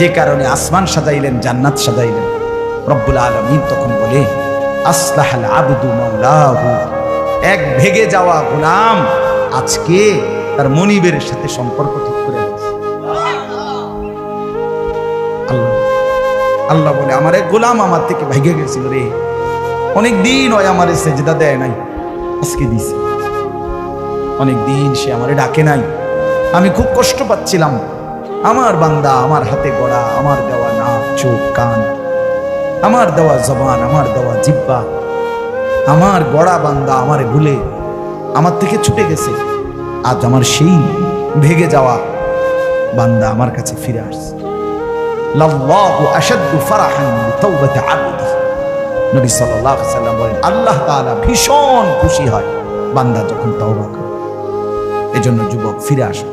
যে কারণে আসমান সাজাইলেন, জান্নাত সাজাইলেন। রব্বুল আলমিন তখন বলে, আসলাহাল আবদু এক ভেগে যাওয়া গোলাম আজকে তার মনিবের সাথে সম্পর্ক ঠিক করে আল্লাহ বলে, আমার এক গোলাম আমার থেকে ভেগে গেছিল রে। অনেক দিন হয় আমার সেজদা দেয় নাই, আজকে দিছে। অনেক দিন সে আমারে ডাকে নাই। আমি খুব কষ্ট পাচ্ছিলাম। আমার বান্দা, আমার হাতে গড়া, আমার দেওয়া না চোখ, কান, আমার দেওয়া জবান, আমার দেওয়া জিব্বা, আমার গড়া বান্দা, আমার ভুলে আমার থেকে ছুটে গেছে। আজ আমার সেই ভেগে যাওয়া বান্দা আমার কাছে ফিরে আসছে। নবী আল্লাহ ভীষণ খুশি হয় বান্দা যখন তওবা করে। এজন্য যুবক ফিরে আসো,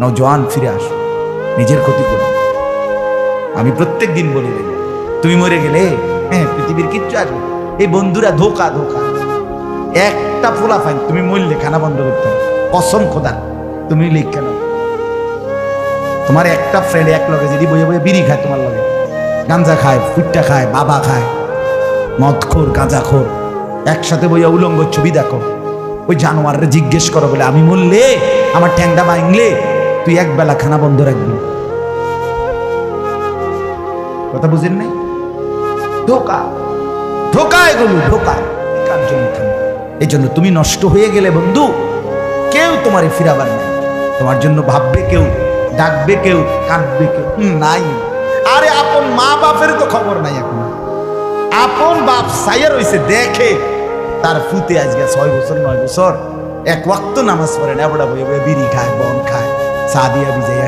নওজোয়ান ফিরে আসো। নিজের ক্ষতি করো। আমি প্রত্যেক দিন বলি দেব, তুমি মরে গেলে হ্যাঁ পৃথিবীর কিচ্ছু আসবে এই বন্ধুরা ধোকা ধোকা। একটা ফোলা ফাইন, তুমি মরলে খানা বন্ধ করতে হবে। কসম খোদা, তুমি লিখ কেন তোমার একটা ফ্রেন্ড এক লগে যদি বইয়ে বইয়ে বিড়ি খায় তোমার লগে, গাঞ্জা খায়, ফুটটা খায়, বাবা খায় মদ খোর গাঁজা খোর একসাথে বইয়া উলঙ্গ ছবি দেখো। ওই জানোয়ারের জিজ্ঞেস করো বলে, আমি মরলে আমার ঠ্যাংটা ভাঙলে তুই এক বেলা খানা বন্ধ রাখবি। কথা বুঝেন নাই? ধোকা। ধোকা এগুলো, ধোকা। কার জন্য থামো এই জন্য তুমি নষ্ট হয়ে গেলে বন্ধু, কেউ তোমারে ফিরাবার নাই। তোমার জন্য ভাববে কেউ, ডাকবে কেউ, কাঁদবে কেউ। নাই। আরে আপন মা বাপের তো খবর নাই এখন। আপন বাপ সাইয়া রইছে, দেখে তার ফুতে আজকে ছয় বছর, নয় বছর। এক ওয়াক্ত নামাজ পড়ে না বইয়ে বিড়ি খায়, বন চা দিয়া ভিজাইয়া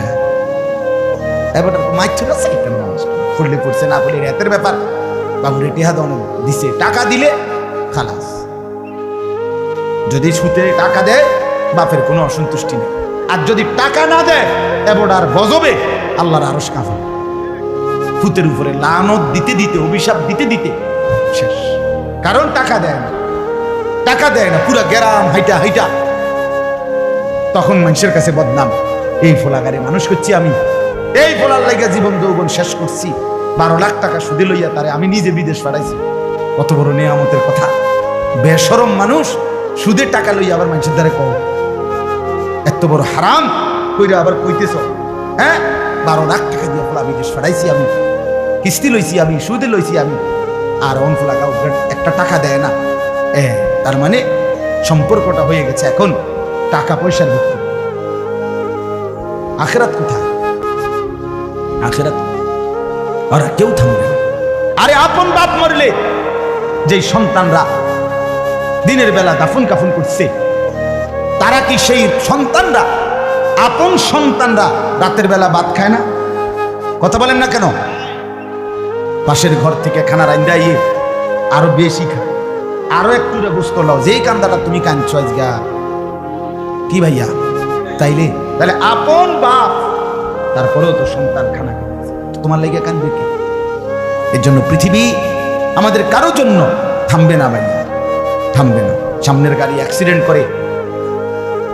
এবার মাইর ছিল সাইকেল নামাজ পড়লে পড়ছে না ব্যাপার। দন দিছে, টাকা দিলে খালাস। যদি সুতে টাকা দেয়, বাপের কোনো অসন্তুষ্টি নেই। আর যদি টাকা না দেয়, এবার আর গজবে আল্লাহর আরস কাফা ফুতের উপরে লানত দিতে দিতে, অভিশাপ দিতে দিতে শেষ। কারণ টাকা দেয় না। টাকা দেয় না, পুরা গ্রাম, হাইটা হাইটা। তখন মানুষের কাছে বদনাম। এই ফোলাগারে মানুষ করছি আমি। এই ফোলার লাগে জীবন যৌবন শেষ করছি। বারো লাখ টাকা সুদে লইয়া তারে আমি নিজে বিদেশ পাঠাইছি। কত বড় নেয়ামতের কথা। বেসরম মানুষ সুদের টাকা লইয়া আবার মানুষের দ্বারা কও, এত বড় হারাম, কইরা আবার কইতেছ হ্যাঁ? বারো লাখ টাকা দিয়ে ফোলা বিদেশ পাঠাইছি আমি। কিস্তি লইছি আমি, সুদে লইছি আমি। আর অন ফোলা একটা টাকা দেয় না। তার মানে সম্পর্কটা হয়ে গেছে এখন। টাকা পয়সার ভিত্তি আখেরাত কোথায়? আখেরাত ওরা কেউ থামবে আরে আপন বাপ মরলে যে সন্তানরা দিনের বেলা দাফন কাফন করছে, তারা কি সেই সন্তানরা? আপন সন্তানরা রাতের বেলা ভাত খায় না? কথা বলেন না কেন? পাশের ঘর থেকে খানা রান্দাইয়ে আরও বেশি খায়। আরও একটু গোস্ত লাও, যেই কান্দাটা তুমি কাঁদছো আজগা। কি ভাইয়া? তাইলে তাহলে আপন বাপ, তারপরেও তো সন্তান খানা। তোমার লেগে কানবে কে? এর জন্য পৃথিবী আমাদের কারও জন্য থামবে না ভাইয়া থামবে না। সামনের গাড়ি অ্যাক্সিডেন্ট করে,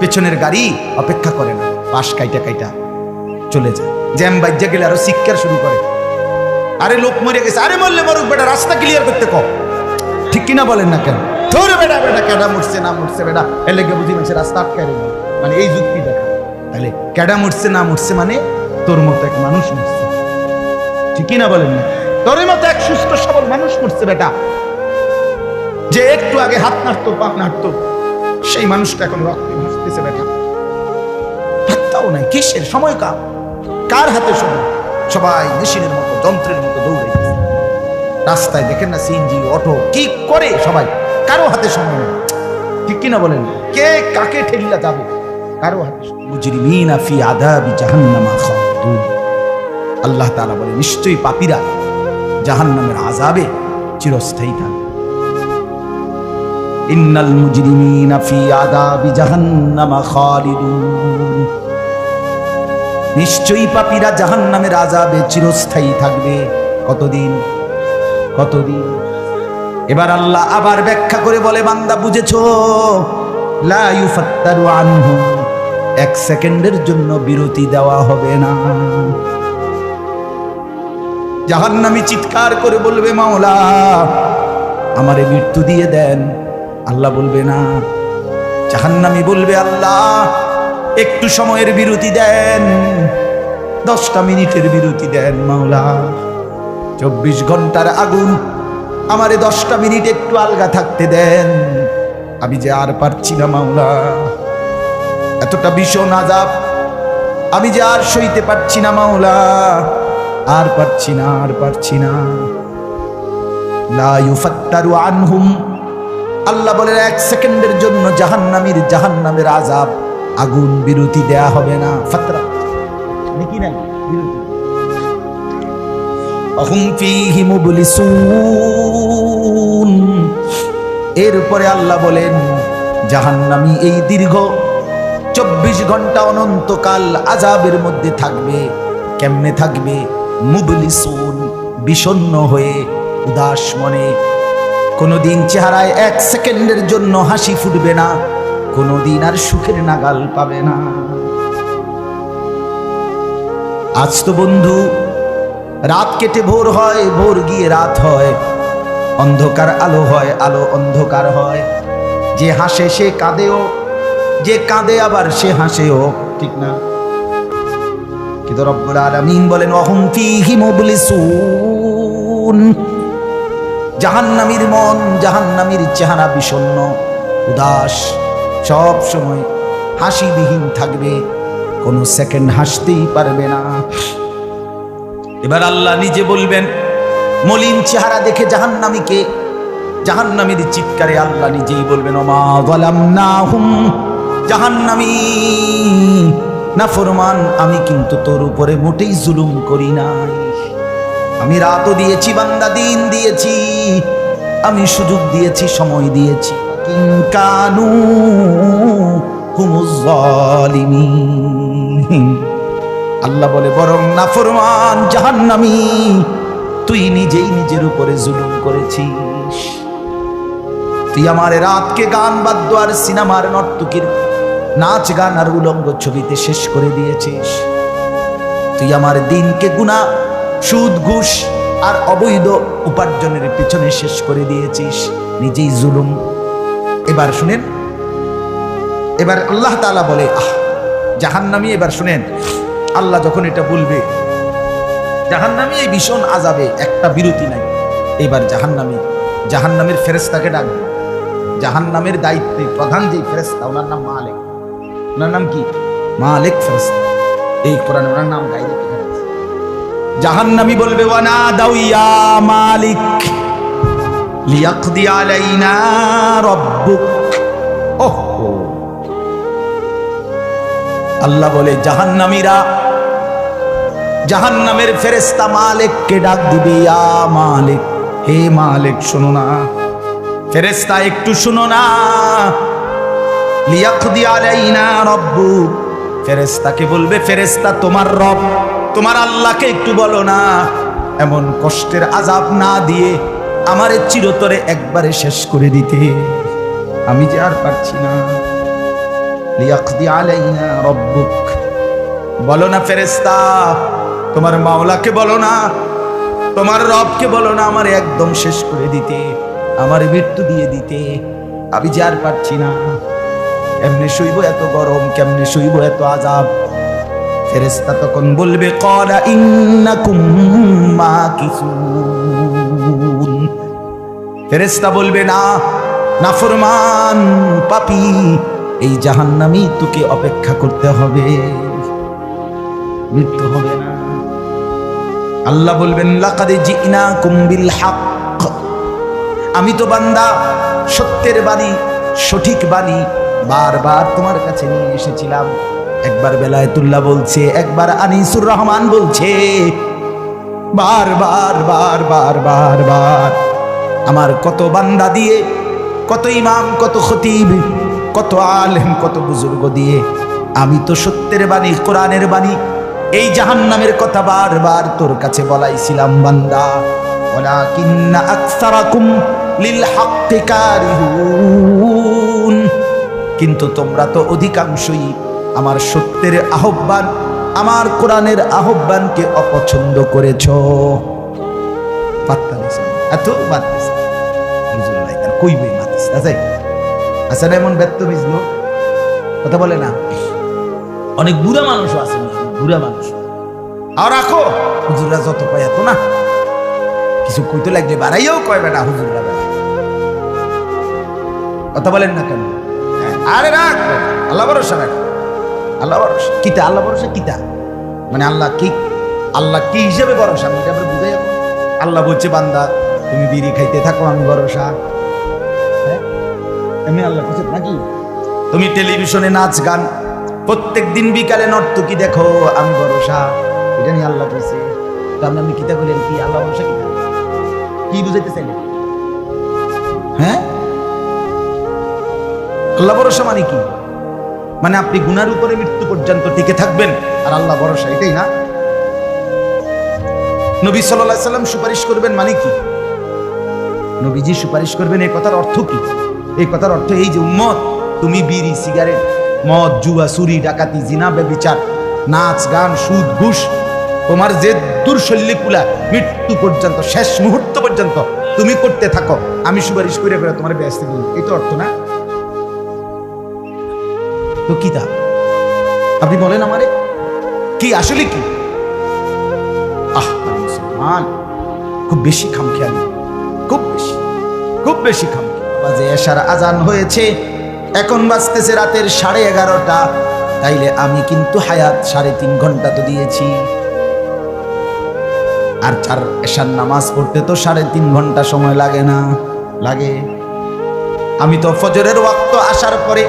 পেছনের গাড়ি অপেক্ষা করে না। পাশ কাইটা কাইটা চলে যায়। জ্যাম বাজ্যা গেলে আরও শিক্ষার শুরু করে। আরে লোক মরে গেছে। আরে মরলে মরুক বেটা, রাস্তা ক্লিয়ার করতে কম ঠিক কিনা বলেন না কেন? ধরে বেটা বেটা, কেডা মরছে, না মরছে বেটা। এলে বুঝি মানুষের রাস্তা আটকায় মানে এই যুক্তি তাহলে মরছে, না মরছে মানে তোর মতো এক মানুষ মরছে। ঠিকই না বলেন না? তোর মতো এক সুস্থ, সবল মানুষ মরছে বেটা। যে একটু আগে হাত নাড়তো পা নাড়তো, সেই মানুষটা এখন রক্তে ভাসতেছে বেটা। হাতটাও নাই, কিসের সময় কার? কার হাতে সময়? সবাই মেশিনের মতো, যন্ত্রের মতো দৌড়াইতেছে রাস্তায় দেখেন না সিএনজি, অটো, কি করে সবাই? কারও হাতে সময় নেই। ঠিক কিনা বলেন? কে কাকে ঠেলিয়া যাবে? কারও আল্লাহ বলে, নিশ্চয়ই পাপীরা জাহান্নামের আযাবে চিরস্থায়ী থাকবে। ইন্নাল মুজরিমিনা ফি জাহান্নামা খালিদুন। নিশ্চয়ই চিরস্থায়ী থাকবে। কতদিন? কতদিন? এবার আল্লাহ আবার ব্যাখ্যা করে বলে, বান্দা বুঝেছ, লা ইউফাত্তারু আনহু। এক সেকেন্ডের জন্য বিরতি দেওয়া হবে না। জাহান্নামী চিৎকার করে বলবে, মাওলা, আমারে মৃত্যু দিয়ে দেন। আল্লাহ বলবে, না। জাহান্নামী বলবে, আল্লাহ, একটু সময়ের বিরতি দেন। দশটা মিনিটের বিরতি দেন, মাওলা। চব্বিশ ঘণ্টার আগুন, আমারে দশটা মিনিট একটু আলগা থাকতে দেন। আমি যে আর পারছি না, মাওলা। এতটা ভীষণ আজাব। আমি যে আর সইতে পারছি না, মাওলা। আর পারছি না, আর পারছি না। আনহুম। আল্লাহ বলেন, এক সেকেন্ডের জন্য জাহান্নামীর জাহান্নামের আজাব। আগুন বিরতি দেয়া হবে না। ফাতরা। নাকি নাই? বিরতি। অহুম ফীহি মুবলিসুন। এরপরে আল্লাহ বলেন, জাহান্নামী এই দীর্ঘ চব্বিশ ঘণ্টা অনন্তকাল আজাবের মধ্যে থাকবে। কেমনে থাকবে? মুবলিসুন, বিষণ্ণ হয়ে, উদাস মনে। কোনোদিন চেহারায় এক সেকেন্ডের জন্য হাসি ফুটবে না, কোনোদিন আর সুখের নাগাল পাবে না। আজ তো বন্ধু, রাত কেটে ভোর হয়, ভোর গিয়ে রাত হয়। অন্ধকার আলো হয়, আলো অন্ধকার হয়। যে হাসে সে কাঁদেও যে কাঁদে আবার সে হাসে হাসেও, ঠিক না? কিন্তু রব্বুল আলামিন বলেন, অহম ফীহি মুবলিসুন। জাহান্নামীর মন, জাহান্নামীর চেহারা বিষণ্ণ, উদাস। সব সময় হাসিবিহীন থাকবে, কোনো সেকেন্ড হাসতেই পারবে না। এবার আল্লাহ নিজে বলবেন, মলিন চেহারা দেখে জাহান্নামীকে, জাহান্নামীর চিৎকারে আল্লাহ নিজেই বলবেন, ওমা গলাম না হুম জাহান্নামী। না ফরমান, আমি কিন্তু তোর উপরে মোটেই জুলুম করি নাই। আমি রাতও দিয়েছি, বান্দা দিন দিয়েছি, আমি সুযোগ দিয়েছি, সময় দিয়েছি। আল্লাহ বলে, বরং নাফরমান জাহান্নামি, তুই নিজেই নিজের উপরে জুলুম করেছিস। তুই আমার রাতকে গান বাদ্য আর সিনেমার নর্তকীর নাচ গান আর উলঙ্গ ছবিতে শেষ করে দিয়েছিস। তুই আমার দিনকে গুণা সুদ, ঘুষ আর অবৈধ উপার্জনের পিছনে শেষ করে দিয়েছিস। নিজেই জুলুম। এবার শুনেন, এবার আল্লাহ তাআলা বলে, আহ, জাহান্নামী, এবার শুনেন, আল্লাহ যখন এটা বলবে, জাহান্নামী এই ভীষণ আজাবে একটা বিরতি নাই। এবার জাহান্নামী, জাহান্নামের ফেরেস্তাকে ডাকবে জাহান্নামের দায়িত্বে প্রধান যেই ফেরেস্তা ওনার নাম মালেক। ওনার নাম কি? মালেক ফেরেস্তা এই কোরআনে ওনার নাম গাইলে এখানে আছে। জাহান্নামী বলবে, ওয়ানা দাউইয়া মালিক। লিয়াকদি আলাইনা রব্বুক। ওহ। আল্লাহ বলে, জাহান্নামীরা, জাহান্নামের ফেরেস্তা মালিককে ডাক দিবে, ইয়া মালিক, হে মালিক, শোনো না। ফেরেস্তা একটু শোনো না। লিয়াকদি আলাইনা রব্বুক ফেরেস্তাকে বলবে ফেরেস্তা তোমার রব, তোমার আল্লাহকে একটু বলো না। এমন কষ্টের আজাব না দিয়ে আমারে চিরতরে একবারে শেষ করে দিতে। আমি যে আর পারছি না। লিয়াকদি আলাইনা রব্বুক। বলো না ফেরেস্তা তোমার মাওলাকে বলো না, তোমার রবকে বলো না আমার একদম শেষ করে দিতে, আমার মৃত্যু দিয়ে দিতে। আমি যে আর পারছি না। কেমনে সইব এত গরম, কেমনে সইব এত আজাব? ফেরেস্তা তখন বলবে কলা ইন্নাকুম মাকিসুন। ফেরেস্তা বলবে, না নাফরমান পাপি, এই জাহান্নামি তোকে অপেক্ষা করতে হবে। মৃত্যু হবে না। আল্লাহ বলবেন, লাকাদে জিনা কুম্বিল হক আমি তো বান্দা, সত্যের বাণী, সঠিক বাণী বারবার তোমার কাছে নিয়ে এসেছিলাম। একবার বেলায়েতুল্লাহ বলছে, একবার আনিসুর রহমান বলছে বার বার বার বার বার বার আমার কত বান্দা দিয়ে, কত ইমাম, কত খতিব, কত আলেম, কত বুজুর্গ দিয়ে আমি তো সত্যের বাণী, কোরআনের বাণী, এই জাহান্নামের কথা বারবার তোর কাছে বলাইছিলাম বান্দা। ওয়ালাকিন্না আকসারাকুম লিল হাক্কি কারিহুন। কিন্তু তোমরা তো অধিকাংশই আমার সত্যের আহ্বান, আমার কোরআনের আহ্বানকে অপছন্দ করেছ। ব্যক্ত মিজলো কথা বলে না। অনেক বুড়া মানুষও আছে, বুড়া মানুষ। আর যত কয় এত না। কিছু কইতে লাগলে বাড়াইও কয়বে না হুজুররা কথা বলেন না কেন? আরে রাখ। আল্লাহ ভরসা রাখ। আল্লাহ ভরসা। কিতা? আল্লাহ ভরসা কিতা? মানে আল্লাহ কি আল্লাহ কি হিসেবে ভরসা? আমি এটা বুঝাই যাব আল্লাহ বলছে, বান্দা, তুমি বিড়ি খাইতে থাকো, আমি ভরসা। হ্যাঁ? এমনি আল্লাহ বলছে নাকি? তুমি টেলিভিশনে নাচ, গান প্রত্যেক দিন বিকালে নর্তকি দেখো, আমি ভরসা। এটা নিয়ে আল্লাহ বলছে। তো আপনি আমি কিতা বলেন কি আল্লাহ ভরসা কিতা? কি বুঝাইতে চাইলেন হ্যাঁ? আল্লাহ ভরসা মানে কি? মানে আপনি গুনার উপরে মৃত্যু পর্যন্ত টিকে থাকবেন। আর আল্লাহ ভরসা এটাই না? নবী সাল্লাহ সাল্লাম সুপারিশ করবেন মানে কি? নবীজি সুপারিশ করবেন এই কথার অর্থ কি? এই কথার অর্থ এই যে, উম্মত, তুমি বিড়ি, সিগারেট, মদ, জুয়া, চুরি, ডাকাতি, জিনা বেবিচার নাচ, গান, সুদ, ঘুষ, তোমার যে দুর্শল্যকুলা মৃত্যু পর্যন্ত, শেষ মুহূর্ত পর্যন্ত তুমি করতে থাকো। আমি সুপারিশ করে তোমার ব্যস্ত দিই এই তো অর্থ না? তো কি তা? আপনি বলেন আমারে। কি? আসলে কি? আহ মুসলমান। খুব বেশি খামখেয়ালি। খুব বেশি। খুব বেশি খামখেয়ালি। বাজে এশার আজান হয়েছে। এখন বাজতেছে রাতের সাড়ে এগারোটা। তাইলে আমি কিন্তু হায়াত সাড়ে তিন ঘণ্টা তো দিয়েছি। আর চার এশার নামাজ পড়তে তো সাড়ে তিন ঘণ্টা সময় লাগে না। লাগে। আমি তো ফজরের ওয়াক্ত আসার পরে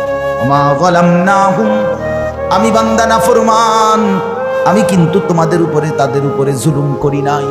মা আমি বান্দানা ফরমান আমি কিন্তু তোমাদের উপরে তাদের উপরে জুলুম করি নাই।